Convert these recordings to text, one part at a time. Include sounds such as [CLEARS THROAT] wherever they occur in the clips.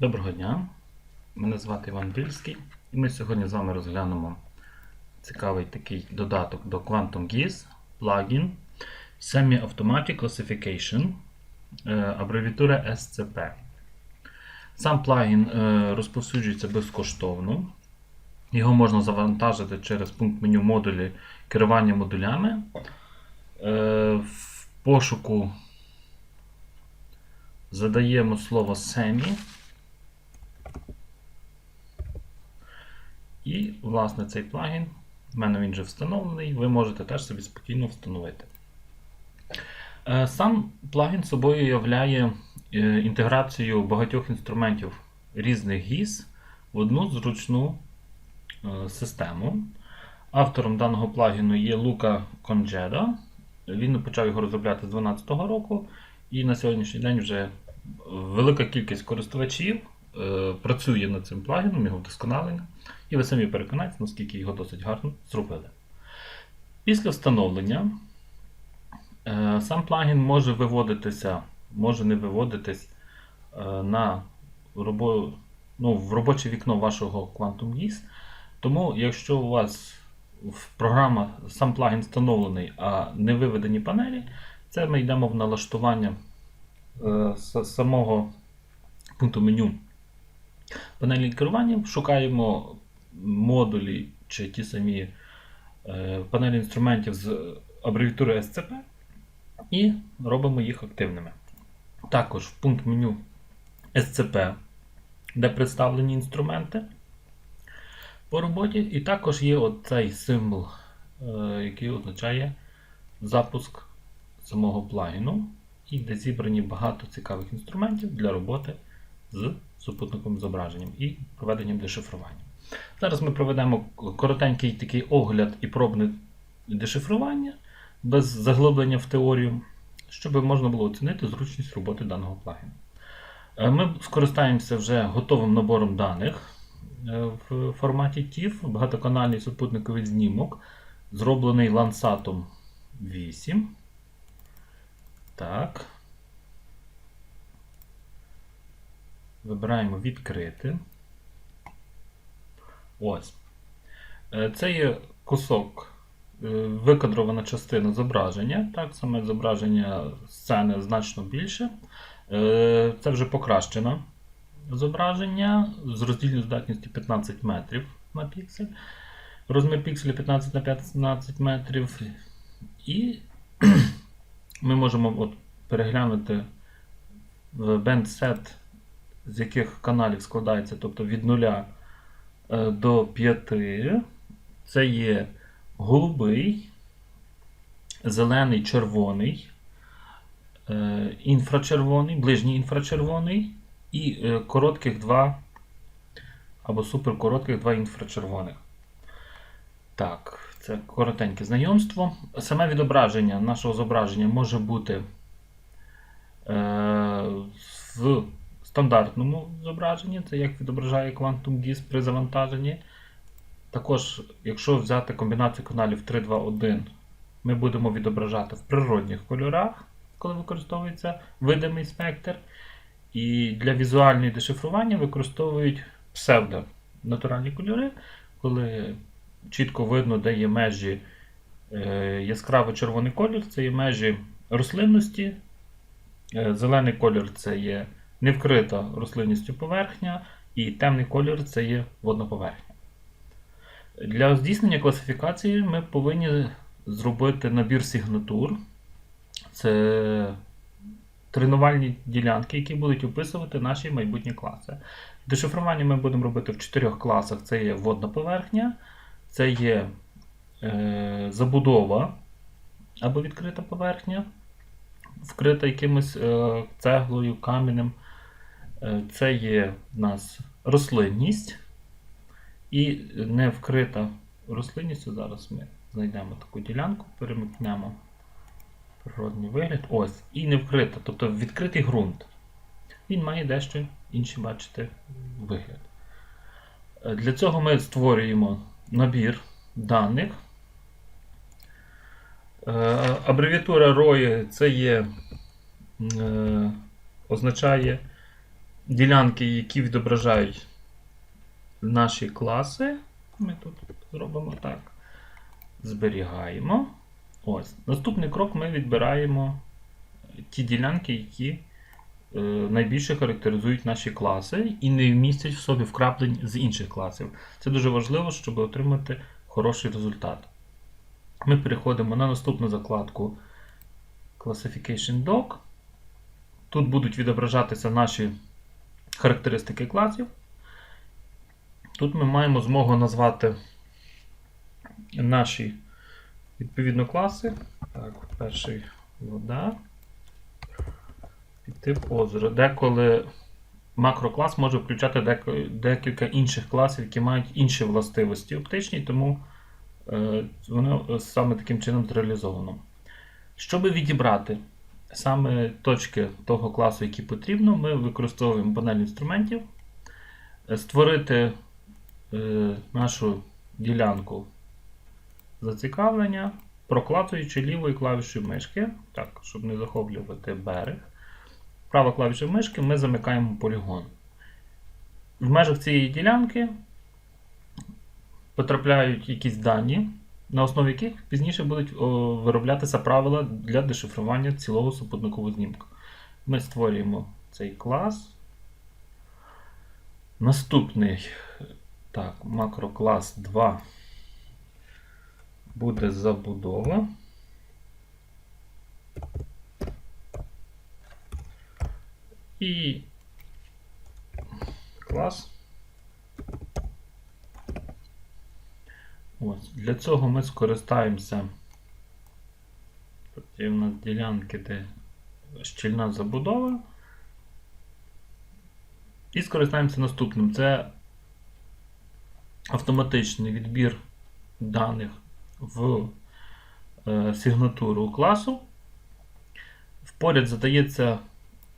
Доброго дня, мене звати Іван Більський, і ми сьогодні з вами розглянемо цікавий такий додаток до Quantum GIS плагін Semi-Automatic Classification, е, абревіатура SCP. Сам плагін е, розповсюджується безкоштовно. Його можна завантажити через пункт меню модулі керування модулями. Е, В пошуку задаємо слово Semi. І, власне, цей плагін, в мене він вже встановлений, ви можете теж собі спокійно встановити. Е, Сам плагін собою являє е, інтеграцію багатьох інструментів різних GIS в одну зручну е, систему. Автором даного плагіну є Лука Конджеда. Він почав його розробляти з 2012 року, і на сьогоднішній день вже велика кількість користувачів працює над цим плагіном, його вдосконалення. І ви самі переконаєтесь, наскільки його досить гарно зробили. Після встановлення е, сам плагін може виводитися, може не виводитись е, на робо, ну, в робоче вікно вашого Quantum GIS. Тому, якщо у вас в програма, сам плагін встановлений, а не виведені панелі, це ми йдемо в налаштування е, самого пункту меню панелі керування, шукаємо модулі чи ті самі е, панелі інструментів з абревіатури SCP і робимо їх активними. Також в пункт меню SCP, де представлені інструменти по роботі, і також є оцей символ, е, який означає запуск самого плагіну, і де зібрані багато цікавих інструментів для роботи з супутниковим зображенням і проведенням дешифрування. Зараз ми проведемо коротенький такий огляд і пробне дешифрування без заглиблення в теорію, щоб можна було оцінити зручність роботи даного плагіну. Е, Ми скористаємося вже готовим набором даних е, в форматі TIFF, багатоканальний супутниковий знімок, зроблений Landsat 8. Так. Вибираємо відкрити. Ось. Е, Це є кусок, е, викадрована частина зображення. Так, саме зображення сцени значно більше. Е, Це вже покращено зображення з роздільною здатністю 15 метрів на піксель. Розмір пікселя 15 на 15 метрів. І [CLEARS THROAT] ми можемо от переглянути в бендсет, з яких каналів складається, тобто від 0 е, до 5. Це є голубий, зелений, червоний, е, інфрачервоний, ближній інфрачервоний і е, коротких два або суперкоротких два інфрачервоних. Так, це коротеньке знайомство. Саме відображення нашого зображення може бути е, в стандартному зображенні, це як відображає Quantum GIS при завантаженні. Також, якщо взяти комбінацію каналів 3, 2, 1, ми будемо відображати в природних кольорах, коли використовується видимий спектр. І для візуального дешифрування використовують псевдо натуральні кольори, коли чітко видно, де є межі е, яскраво червоний колір, це є межі рослинності. Е, Зелений колір це є невкрита рослинністю поверхня, і темний колір це є водна поверхня. Для здійснення класифікації ми повинні зробити набір сигнатур. Це тренувальні ділянки, які будуть описувати наші майбутні класи. Дешифрування ми будемо робити в чотирьох класах: це є водна поверхня, це є е, забудова або відкрита поверхня, вкрита якимось е, цеглою, каменем. Е, це є в нас рослинність і не вкрита рослинністю. Зараз ми знайдемо таку ділянку, перемикнемо природний вигляд. Ось. І не вкрита, тобто відкритий ґрунт. Він має дещо інший, бачите, вигляд. Е, Для цього ми створюємо набір даних. Е, Абревіатура ROI це є, означає ділянки, які відображають наші класи. Ми тут зробимо так. Зберігаємо. Ось. Наступний крок ми відбираємо ті ділянки, які е, найбільше характеризують наші класи і не вмістять в собі вкраплень з інших класів. Це дуже важливо, щоб отримати хороший результат. Ми переходимо на наступну закладку Classification Doc. Тут будуть відображатися наші характеристики класів. Тут ми маємо змогу назвати наші відповідно класи. Так, перший вода. Підтип озеро. Деколи макроклас може включати декілька інших класів, які мають інші властивості оптичні, тому е, воно саме таким чином зреалізовано. Щоб відібрати саме точки того класу, які потрібно, ми використовуємо панель інструментів, Е, створити е, нашу ділянку зацікавлення, прокладуючи лівою клавішою мишки, так, щоб не захоплювати берег. Права клавіша мишки ми замикаємо полігон. В межах цієї ділянки потрапляють якісь дані, на основі яких пізніше будуть о, вироблятися правила для дешифрування цілого супутникового знімку. Ми створюємо цей клас. Наступний так, макроклас 2 буде забудова. І клас. Ось. Для цього ми скористаємося. Тут є в нас ділянки, де щільна забудова. І скористаємося наступним. Це автоматичний відбір даних в е, сигнатуру класу. Поряд задається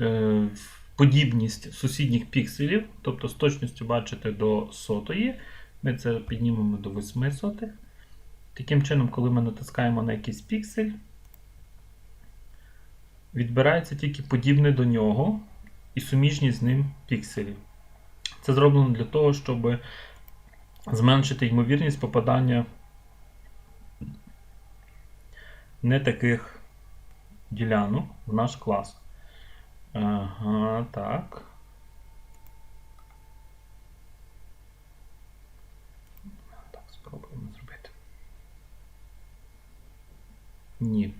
е, подібність сусідніх пікселів, тобто з точністю бачите до сотої. Ми це піднімемо до 8 сотих. Таким чином, коли ми натискаємо на якийсь піксель, відбирається тільки подібне до нього і суміжні з ним пікселі. Це зроблено для того, щоб зменшити ймовірність попадання не таких ділянок в наш клас. Ага, так. Так, спробуємо зробити. Ні.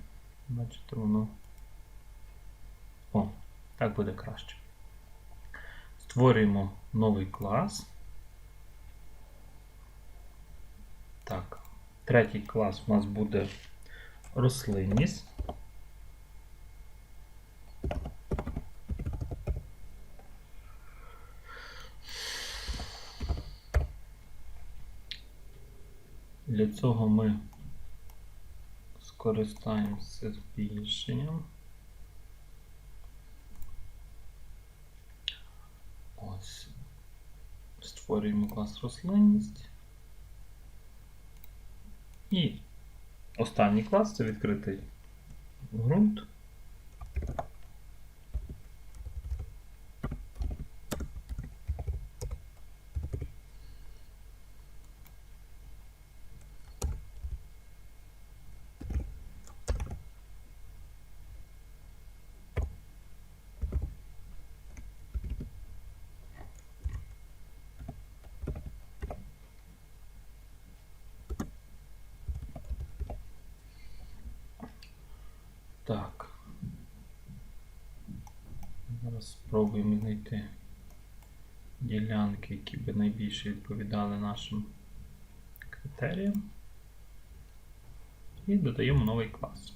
Бачите, воно. О, так буде краще. Створюємо новий клас. Так, третій клас у нас буде рослинність. Для цього ми скористаємося збільшенням. Ось. Створюємо клас рослинність. І останній клас це відкритий ґрунт. Так. Зараз спробуємо знайти ділянки, які би найбільше відповідали нашим критеріям. І додаємо новий клас.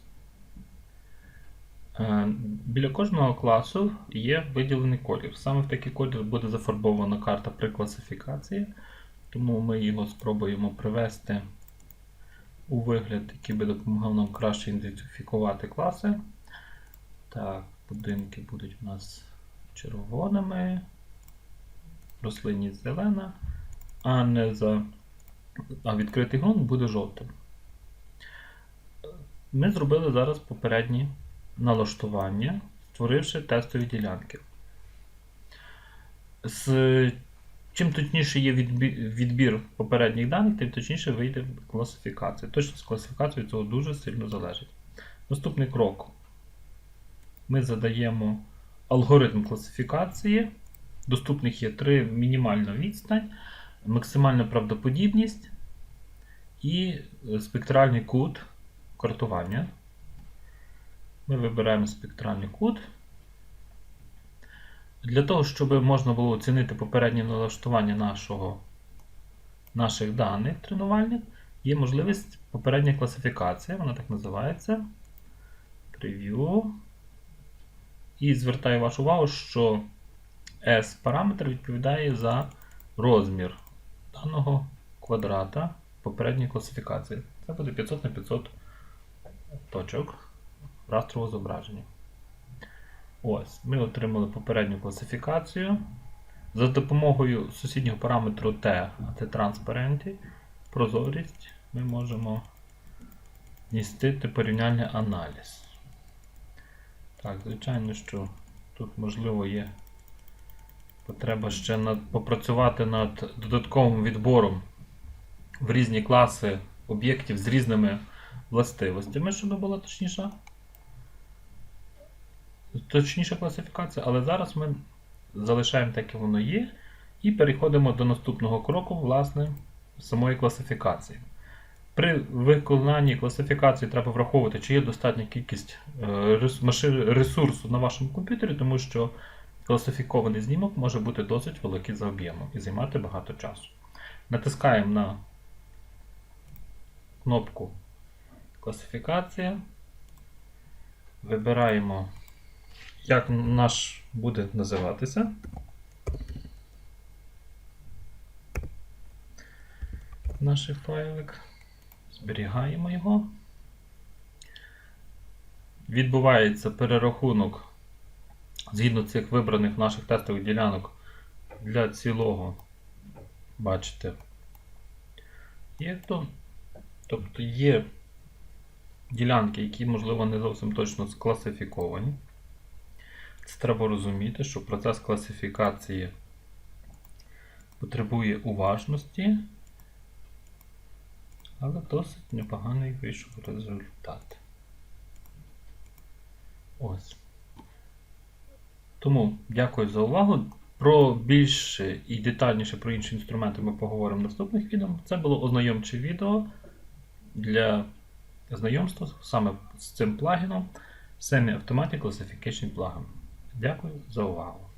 Е, Біля кожного класу є виділений колір. Саме в такий колір буде зафарбована карта при класифікації, тому ми його спробуємо привести у вигляд, який би допомагав нам краще ідентифікувати класи. Так, будинки будуть у нас червоними, рослинність зелена, а не за а відкритий ґрунт буде жовтим. Ми зробили зараз попередні налаштування, створивши тестові ділянки. з, чим точніше є відбір, попередніх даних, тим точніше вийде класифікація. Точність класифікації від цього дуже сильно залежить. Наступний крок. Ми задаємо алгоритм класифікації. Доступних є три: мінімальна відстань, максимальна правдоподібність і е, спектральний кут картування. Ми вибираємо спектральний кут. Для того, щоб можна було оцінити попереднє налаштування нашого, наших даних тренувальних, є можливість попередня класифікація, вона так називається. Preview. І звертаю вашу увагу, що S параметр відповідає за розмір даного квадрата попередньої класифікації. Це буде 500 на 500 точок растрового зображення. Ось, ми отримали попередню класифікацію. За допомогою сусіднього параметру T, а це Transparency, прозорість, ми можемо містити порівняльний аналіз. Так, звичайно, що тут можливо є потреба ще над, попрацювати над додатковим відбором в різні класи об'єктів з різними властивостями, щоб була точніша точніша класифікація, але зараз ми залишаємо так, як воно є, і переходимо до наступного кроку, власне, самої класифікації. При виконанні класифікації треба враховувати, чи є достатня кількість е, ресурсу на вашому комп'ютері, тому що класифікований знімок може бути досить великий за об'ємом і займати багато часу. Натискаємо на кнопку класифікація. Вибираємо як наш буде називатися. Наш файлик. Зберігаємо його. Відбувається перерахунок згідно цих вибраних наших тестових ділянок для цілого, бачите, є то. Тобто є ділянки, які, можливо, не зовсім точно скласифіковані. Це треба розуміти, що процес класифікації потребує уважності, але досить непоганий вийшов результат. Ось. Тому дякую за увагу. Про більше і детальніше про інші інструменти ми поговоримо в наступних відео. Це було ознайомче відео для знайомства саме з цим плагіном Semi Automatic Classification Plugin. Дякую за увагу.